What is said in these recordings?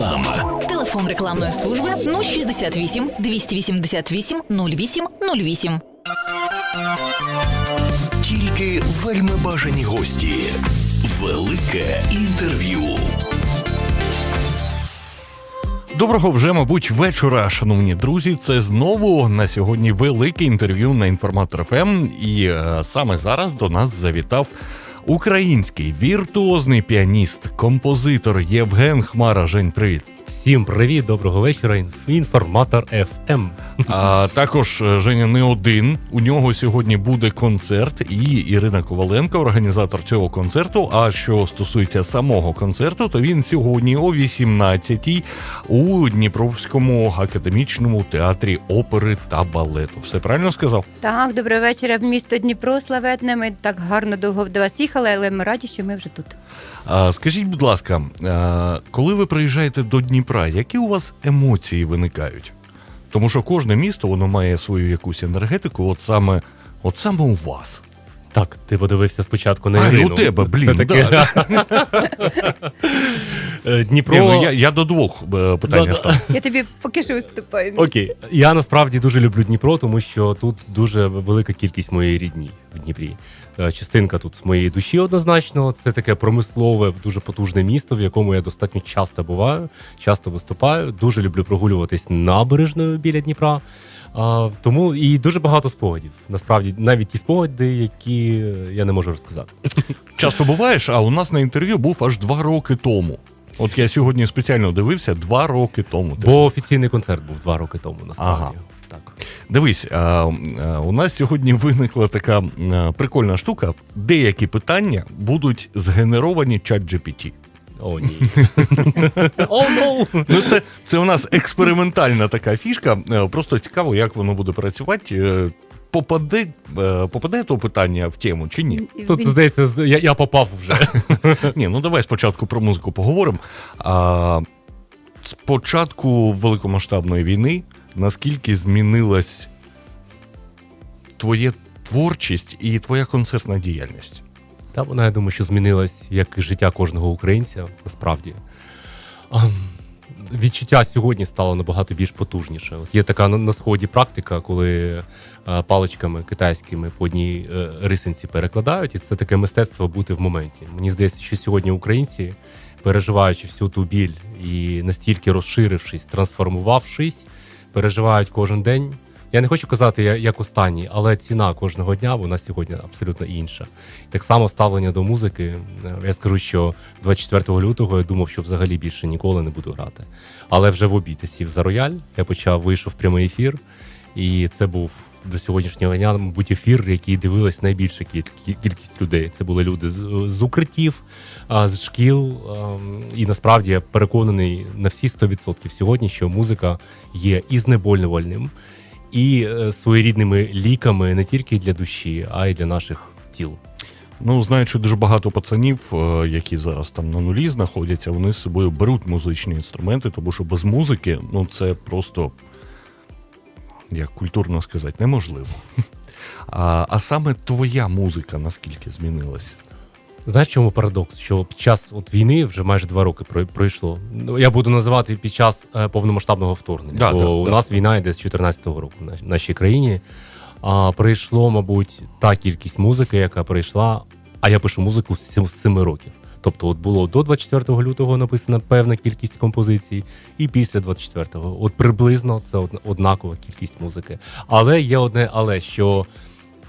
Реклама. Телефон рекламної служби 068 288 08 08. Тільки вельми бажані гості. Велике інтерв'ю. Доброго вже, мабуть, вечора, шановні друзі. Це знову на сьогодні велике інтерв'ю на інформатор ФМ. І е, саме зараз до нас завітав український віртуозний піаніст, композитор Євген Хмара. Жень, привіт. Всім привіт, доброго вечора. Інформатор FM. А також е, Женя не один. У нього сьогодні буде концерт, і Ірина Коваленко, організатор цього концерту. А що стосується самого концерту, то він сьогодні о 18-й у Дніпровському академічному театрі опери та балету. Все правильно сказав? Так, доброго вечора. Місто Дніпро славетне. Ми так гарно довго до вас їхали, але ми раді, що ми вже тут. А, скажіть, будь ласка, а, коли ви приїжджаєте до Дніпра, які у вас емоції виникають? Тому що кожне місто воно має свою якусь енергетику, от саме, от саме у вас. Так, ти подивився спочатку на А, і у тебе, блін, Це да. Е, Дніпро. Ні, ну, я, я до двох е, питання Да-да. Я тобі поки що виступаю. Окей, я насправді дуже люблю Дніпро, тому що тут дуже велика кількість моєї рідні в Дніпрі. Е, Частинка тут моєї душі однозначно. Це таке промислове, дуже потужне місто, в якому я достатньо часто буваю, часто виступаю. Дуже люблю прогулюватись набережною біля Дніпра. А, тому і дуже багато спогадів. Насправді, навіть ті спогади, які я не можу розказати. Часто буваєш, а у нас на інтерв'ю був аж два роки тому. От я сьогодні спеціально дивився два роки тому. Бо офіційний концерт був два роки тому, насправді. Ага. Дивись, а, а, у нас сьогодні виникла така а, прикольна штука. Деякі питання будуть згенеровані чат GPT. О, ні. О, ну! Ну, це, це у нас експериментальна така фішка. Е, Просто цікаво, як воно буде працювати. Е, Попаде, е, попаде то питання в тему чи ні? Тут, здається, з- я, я попав вже. Ні, ну давай спочатку про музику поговоримо. А, з початку великомасштабної війни наскільки змінилась твоя творчість і твоя концертна діяльність? Та вона, я думаю, що змінилась як життя кожного українця, насправді. Відчуття сьогодні стало набагато більш потужніше. От є така на, сході практика, коли паличками китайськими по одній е, рисинці перекладають, і це таке мистецтво бути в моменті. Мені здається, що сьогодні українці, переживаючи всю ту біль і настільки розширившись, трансформувавшись, переживають кожен день. Я не хочу казати, як останній, але ціна кожного дня вона сьогодні абсолютно інша. Так само ставлення до музики. Е, Я скажу, що 24 лютого я думав, що взагалі більше ніколи не буду грати. Але вже в обід я сів за рояль. Я почав вийшов в прямий ефір, і це був до сьогоднішнього дня, мабуть, ефір, який дивилась найбільша кіль- кількість людей. Це були люди з, з укриттів, з шкіл. І насправді я переконаний на всі 100% сьогодні, що музика є і знеболювальним, і е, своєрідними ліками не тільки для душі, а й для наших тіл. Ну, знаючи дуже багато пацанів, е, які зараз там на нулі знаходяться, вони з собою беруть музичні інструменти, тому що без музики, ну це просто, як культурно сказати, неможливо. А, а саме твоя музика наскільки змінилась? Знаєш, чому парадокс? Що під час от війни вже майже два роки прой- пройшло. Ну, я буду називати під час е, повномасштабного вторгнення. Да, бо да, у да. нас війна йде з 14-го року в нашій країні. А прийшло, мабуть, та кількість музики, яка прийшла. А я пишу музику з 7, з 7 років. Тобто, от було до 24 лютого написана певна кількість композицій, і після 24-го. От приблизно це однакова кількість музики. Але є одне, але що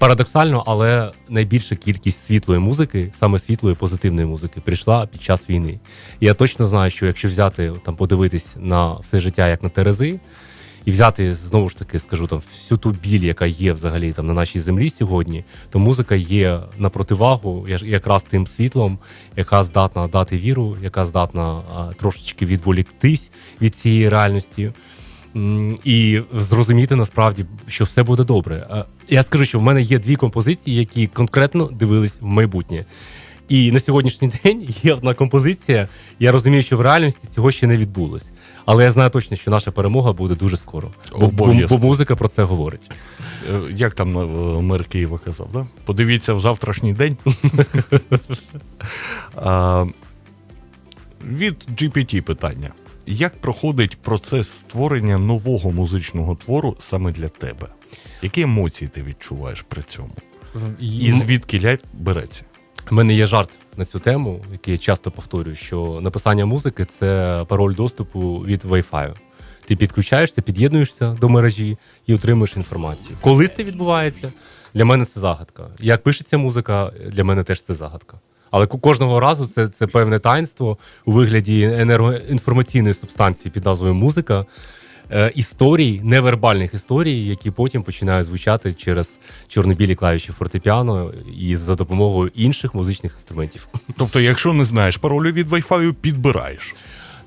Парадоксально, але найбільша кількість світлої музики, саме світлої позитивної музики, прийшла під час війни. Я точно знаю, що якщо взяти там, подивитись на все життя як на терези, і взяти знову ж таки, скажу там всю ту біль, яка є взагалі там на нашій землі сьогодні, то музика є на противагу якраз тим світлом, яка здатна дати віру, яка здатна трошечки відволіктись від цієї реальності. І зрозуміти насправді, що все буде добре. Я скажу, що в мене є дві композиції, які конкретно дивились в майбутнє. І на сьогоднішній день є одна композиція. Я розумію, що в реальності цього ще не відбулось. Але я знаю точно, що наша перемога буде дуже скоро. Бо, бо, бо музика про це говорить. Е, Як там е, мер Києва казав, да? Подивіться в завтрашній день. від GPT питання. як проходить процес створення нового музичного твору саме для тебе? Які емоції ти відчуваєш при цьому? І звідки лядь береться? У мене є жарт на цю тему, який я часто повторюю, що написання музики це пароль доступу від Wi-Fi. Ти підключаєшся, під'єднуєшся до мережі і отримуєш інформацію. Коли це відбувається, для мене це загадка. Як пишеться музика, для мене теж це загадка. Але кожного разу це, це певне таїнство у вигляді енергоінформаційної субстанції під назвою музика, історій, невербальних історій, які потім починають звучати через чорно-білі клавіші фортепіано і за допомогою інших музичних інструментів. Тобто, якщо не знаєш паролю від Wi-Fi, підбираєш.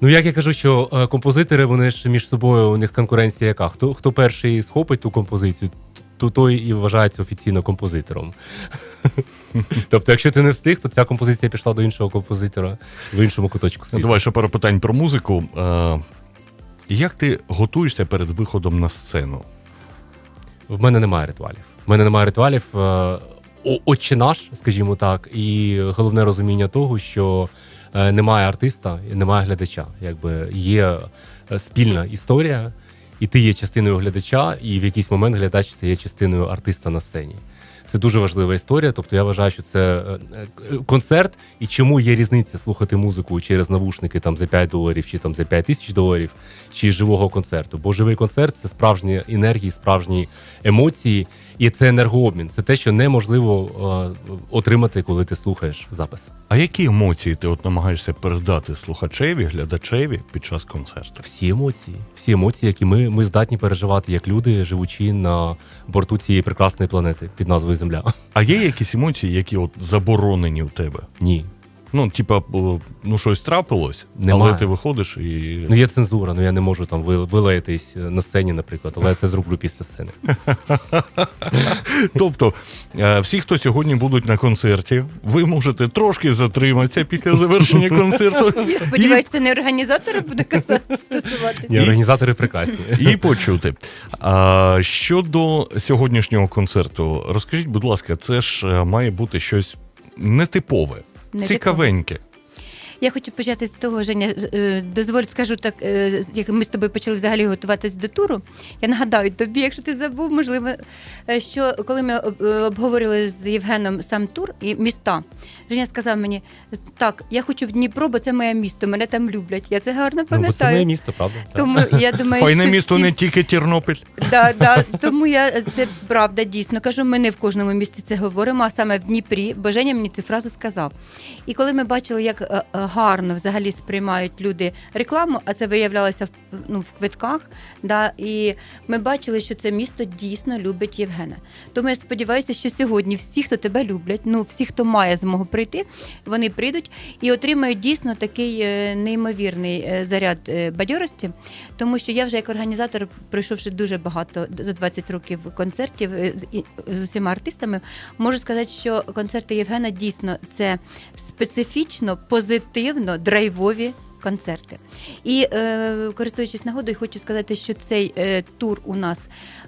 Ну як я кажу, що е, композитори вони ж між собою у них конкуренція яка? Хто хто перший схопить ту композицію, то той і вважається офіційно композитором. тобто, якщо ти не встиг, то ця композиція пішла до іншого композитора в іншому куточку світу. Давай ще пару питань про музику. Як ти готуєшся перед виходом на сцену? В мене немає ритуалів. В мене немає ритуалів. е, о- Отче наш, скажімо так, і головне розуміння того, що е, немає артиста немає глядача. Якби є е, спільна історія, і ти є частиною глядача, і в якийсь момент глядач стає частиною артиста на сцені. Це дуже важлива історія. Тобто я вважаю, що це е, е, концерт, і чому є різниця слухати музику через навушники там за 5 доларів чи там за 5 тисяч доларів, чи живого концерту. Бо живий концерт це справжні енергії, справжні емоції, і це енергообмін. Це те, що неможливо е, отримати, коли ти слухаєш запис. А які емоції ти от намагаєшся передати слухачеві, глядачеві під час концерту? Всі емоції, всі емоції, які ми, ми здатні переживати як люди, живучи на борту цієї прекрасної планети під назвою Земля. А є якісь емоції, які от заборонені у тебе? Ні. Ну, типа, ну щось трапилось, Немає. але ти виходиш і. Ну є цензура, ну я не можу там вилаятись на сцені, наприклад, але я це зроблю після сцени. Тобто, е, всі, хто сьогодні будуть на концерті, ви можете трошки затриматися після завершення концерту Я сподіваюся, це не організатори буде казати стосуватися. Ні, організатори прекрасні. і почути. А щодо сьогоднішнього концерту, розкажіть, будь ласка, це ж е, має бути щось нетипове, Нетипове. цікавеньке. Я хочу почати з того, Женя, е, дозволь, скажу так, е, як ми з тобою почали взагалі готуватись до туру. Я нагадаю тобі, якщо ти забув, можливо, е, що коли ми обговорили з Євгеном сам тур і міста, Женя сказав мені: так, я хочу в Дніпро, бо це моє місто, мене там люблять. Я це гарно Ну, бо це моє пам'ятаю. місто, правда? Так. Тому я думаю, Файне що місто всі- не тільки Тернопіль. Да, да, тому я це правда дійсно кажу. Ми не в кожному місті це говоримо, а саме в Дніпрі. Бо Женя мені цю фразу сказав. І коли ми бачили, як е, е, гарно взагалі сприймають люди рекламу, а це виявлялося в ну в квитках. Да, і ми бачили, що це місто дійсно любить Євгена. Тому я сподіваюся, що сьогодні всі, хто тебе люблять, ну всі, хто має змогу прийти, вони прийдуть і отримають дійсно такий е, неймовірний е, заряд е, бадьорості, тому що я вже як організатор, пройшовши дуже багато за 20 років концертів з усіма артистами, можу сказати, що концерти Євгена дійсно це специфічно, позитивно, драйвові. Концерти. І е, користуючись нагодою, хочу сказати, що цей е, тур у нас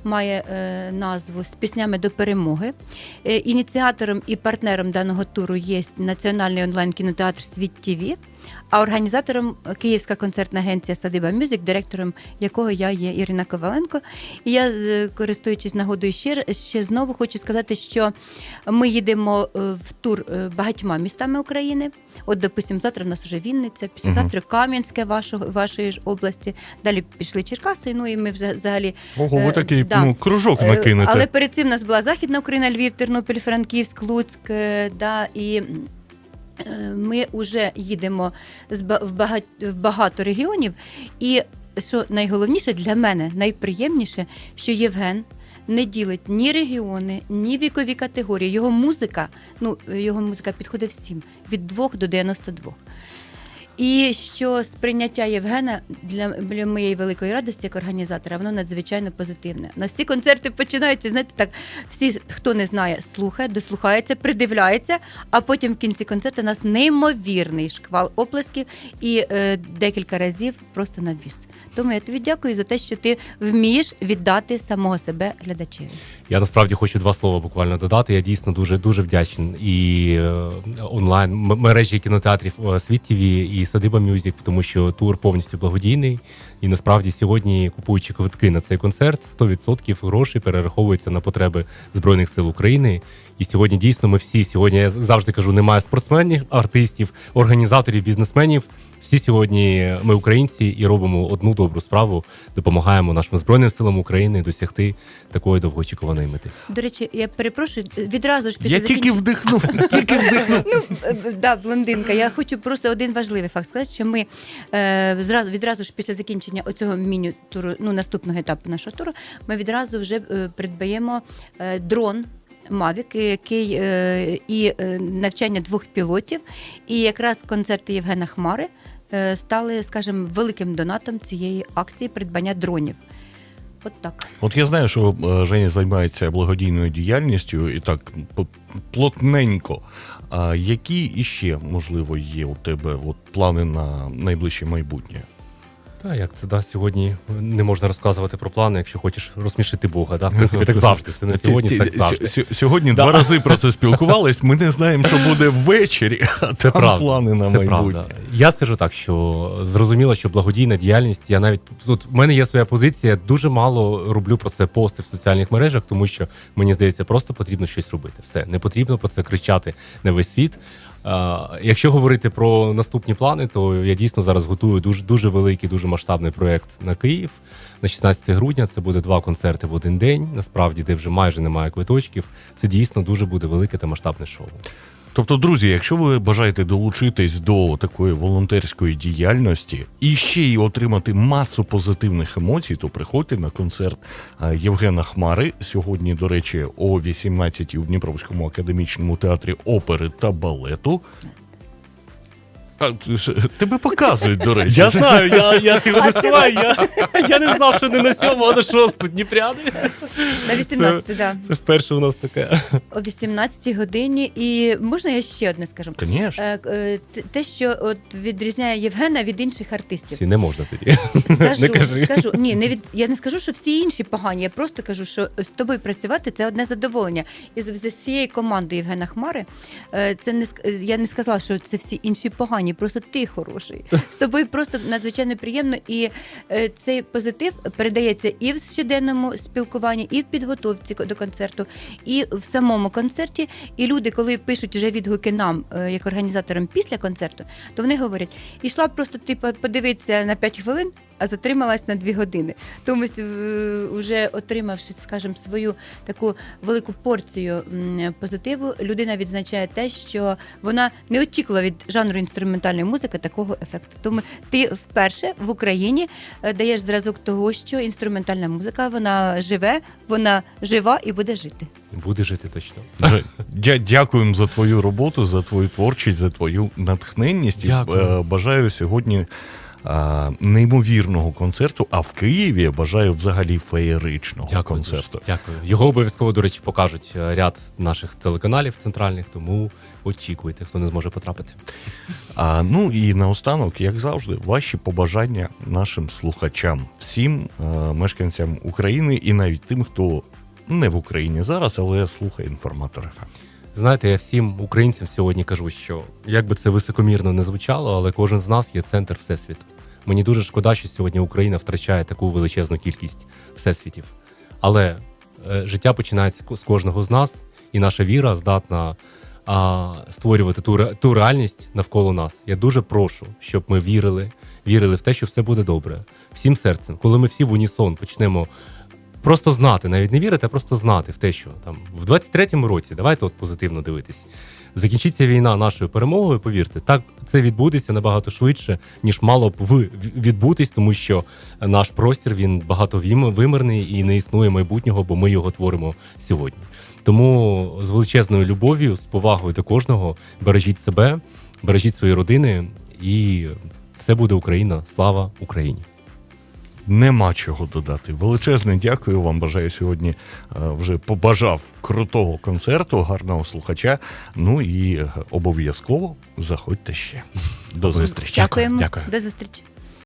має е, назву з піснями до перемоги. Е, ініціатором і партнером даного туру є національний онлайн кінотеатр Світ ТВ, а організатором Київська концертна агенція Садиба Мюзик, директором якого я є Ірина Коваленко. І я, е, користуючись нагодою ще, ще знову хочу сказати, що ми їдемо е, в тур е, багатьма містами України. От, допустимо, завтра в нас вже Вінниця, післязавтра Кам'янське вашого, вашої ж області. Далі пішли Черкаси. Ну і ми вже взагалі Ого, ви Е, такий да. ну, кружок Е, накинете. Але перед цим у нас була Західна Україна, Львів, Тернопіль, Франківськ, Луцьк. е, Да, і е, ми вже їдемо в багато регіонів. І що найголовніше для мене, найприємніше, що Євген. Не ділить ні регіони, ні вікові категорії. Його музика, ну його музика підходить всім від 2 до 92. І що сприйняття Євгена для, для моєї великої радості як організатора, воно надзвичайно позитивне. На всі концерти починаються, знаєте, так всі, хто не знає, слухає, дослухається, придивляється, а потім в кінці концерту у нас неймовірний шквал оплесків і е, декілька разів просто надвіс. Тому я тобі дякую за те, що ти вмієш віддати самого себе глядачеві. Я насправді хочу два слова буквально додати. Я дійсно дуже дуже вдячний і е, онлайн мережі кінотеатрів е, Світ ТВ і Садиба Мюзік, тому що тур повністю благодійний. І насправді сьогодні, купуючи квитки на цей концерт, 100% грошей перераховуються на потреби Збройних сил України. І сьогодні дійсно ми всі сьогодні я завжди кажу, немає спортсменів, артистів, організаторів, бізнесменів. Всі сьогодні ми українці і робимо одну добру справу, допомагаємо нашим збройним силам України досягти такої довгоочікуваної мети. До речі, я перепрошую, відразу ж після Я тільки вдихнув, тільки вдихнув. Ну, е, е, да, блондинка. Я хочу просто один важливий факт сказати, що ми е, зразу відразу ж після закінчення оцього міні-туру, ну наступного етапу нашого туру, ми відразу вже е, придбаємо е, дрон. Мавік, який е, і е, навчання двох пілотів, і якраз концерти Євгена Хмари е, стали, скажімо, великим донатом цієї акції придбання дронів. От так. От я знаю, що Женя займається благодійною діяльністю і так плотненько. А які іще, можливо, є у тебе от, плани на найближче майбутнє? Та як це да, сьогодні не можна розказувати про плани, якщо хочеш розсмішити Бога. Да? В принципі, так завжди. Це не сьогодні, так завжди. Сьогодні Да. два рази про це спілкувались. Ми не знаємо, що буде ввечері, а Це там правда. плани на це майбутнє. правда. Я скажу так, що зрозуміло, що благодійна діяльність. Я навіть от в мене є своя позиція. Дуже мало роблю про це пости в соціальних мережах, тому що мені здається, просто потрібно щось робити. Все не потрібно про це кричати на весь світ. А, якщо говорити про наступні плани, то я дійсно зараз готую дуже дуже великий, дуже масштабний проект на Київ на 16 грудня. Це буде два концерти в один день. Насправді, де вже майже немає квиточків. Це дійсно дуже буде велике та масштабне шоу. Тобто, друзі, якщо ви бажаєте долучитись до такої волонтерської діяльності і ще й отримати масу позитивних емоцій, то приходьте на концерт Євгена Хмари. Сьогодні, до речі, о 18 у Дніпровському академічному театрі опери та балету. А, тебе показують, до речі. Я знаю, я, я його не знаю. Я, я не знав, що не на сьому, а на шосту Дніпряни. На 18, так. Да. Це вперше у нас таке. О 18 годині. І можна я ще одне скажу? Звісно. Е, е, Те, що от відрізняє Євгена від інших артистів. Ці не можна тоді. Скажу, Не кажи. скажу. Ні, не від я не скажу, що всі інші погані. Я просто кажу, що з тобою працювати це одне задоволення. І з з всією командою Євгена Хмари е, це не я не сказала, що це всі інші погані, просто ти хороший. З тобою просто надзвичайно приємно. І е, цей позитив передається і в щоденному спілкуванні, і в підготовці до концерту, і в самому концерті. І люди, коли пишуть вже відгуки нам, е, як організаторам після концерту, то вони говорять: ішла просто типу подивитися на 5 хвилин, а затрималась на 2 години. Тому вже отримавши, скажімо, свою таку велику порцію позитиву, людина відзначає те, що вона не очікувала від жанру інструментальної музики такого ефекту. Тому ти вперше в Україні е, даєш зразок того, що інструментальна музика вона живе, вона жива і буде жити. Буде жити точно. Дя- дякуємо за твою роботу, за твою творчість, за твою натхненність. Дякую. е, бажаю сьогодні неймовірного концерту. А в Києві я бажаю взагалі феєричного Дякую. концерту. дуже. Дякую. Його обов'язково, до речі, покажуть е, ряд наших телеканалів центральних, тому очікуйте, хто не зможе потрапити. А ну і наостанок, як завжди, ваші побажання нашим слухачам, всім е, мешканцям України і навіть тим, хто не в Україні зараз, але слухає інформатор ФМ. Знаєте, я всім українцям сьогодні кажу, що як би це високомірно не звучало, але кожен з нас є центр всесвіту. Мені дуже шкода, що сьогодні Україна втрачає таку величезну кількість всесвітів. Але е, життя починається з кожного з нас, і наша віра здатна а, створювати ту, ту реальність навколо нас. Я дуже прошу, щоб ми вірили, вірили в те, що все буде добре. Всім серцем, коли ми всі в унісон почнемо просто знати, навіть не вірити, а просто знати в те, що там в 23-му році, давайте от позитивно дивитись. Закінчиться війна нашою перемогою, повірте, так це відбудеться набагато швидше, ніж мало б відбутись, тому що наш простір він багато вимирний і не існує майбутнього, бо ми його творимо сьогодні. Тому з величезною любов'ю, з повагою до кожного бережіть себе, бережіть свої родини, і все буде Україна. Слава Україні! Нема чого додати. Величезне дякую вам. Бажаю сьогодні е, вже побажав крутого концерту, гарного слухача. Ну і е, обов'язково заходьте ще. До зустрічі. Дякуємо. Дякую. До зустрічі.